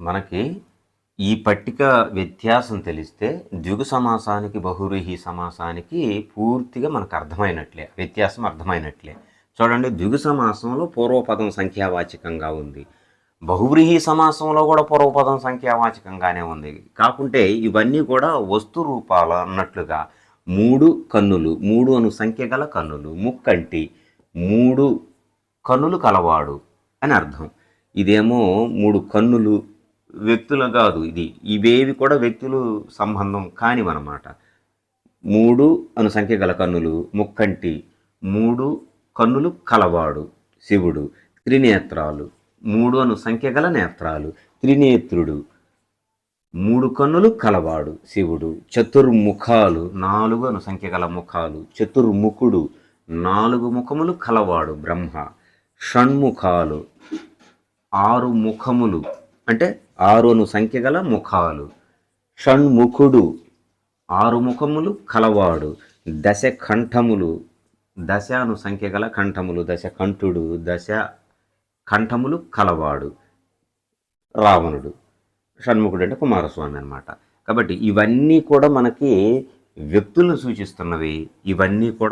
మనకి ఈ పట్టిక వ్యత్యాసం తెలిస్తే ద్విగు సమాసానికి బహువ్రీహి సమాసానికి పూర్తిగా మనకు అర్థమైనట్లే. వ్యత్యాసం అర్థమైనట్లే. చూడండి ద్విగు సమాసంలో పూర్వపదం సంఖ్యావాచకంగా ఉంది. బహువ్రీహి సమాసంలో కూడా పూర్వపదం సంఖ్యావాచకంగానే ఉంది. కాకుంటే ఇవన్నీ కూడా వస్తు రూపాలు అన్నట్లుగా మూడు కన్నులు మూడు అను సంఖ్య గల కన్నులు ముక్కంటి మూడు కన్నులు కలవాడు అని అర్థం. ఇదేమో మూడు కన్నులు వ్యక్తులు కాదు ఇది. ఇవేవి కూడా వ్యక్తులు సంబంధం కానివన్నమాట. మూడు అను సంఖ్య గల కన్నులు ముక్కంటి. మూడు కన్నులు కలవాడు శివుడు. త్రినేత్రాలు. మూడు అను సంఖ్య గల నేత్రాలు. త్రినేత్రుడు. మూడు కన్నులు కలవాడు శివుడు. చతుర్ముఖాలు. నాలుగు అను సంఖ్య గల ముఖాలు. చతుర్ముఖుడు. నాలుగు ముఖములు కలవాడు బ్రహ్మ. షణ్ముఖాలు. ఆరు ముఖములు. అంటే ఆరును సంఖ్య గల ముఖాలు. షణ్ముఖుడు ఆరు ముఖములు కలవాడు. దశ కంఠములు దశ అను సంఖ్య గల కంఠములు దశ కంఠుడు దశ కంఠములు కలవాడు. రావణుడు షణ్ముఖుడు అంటే కుమారస్వామి అనమాట కాబట్టి ఇవన్నీ కూడా మనకి వ్యక్తులను సూచిస్తున్నవి. ఇవన్నీ కూడా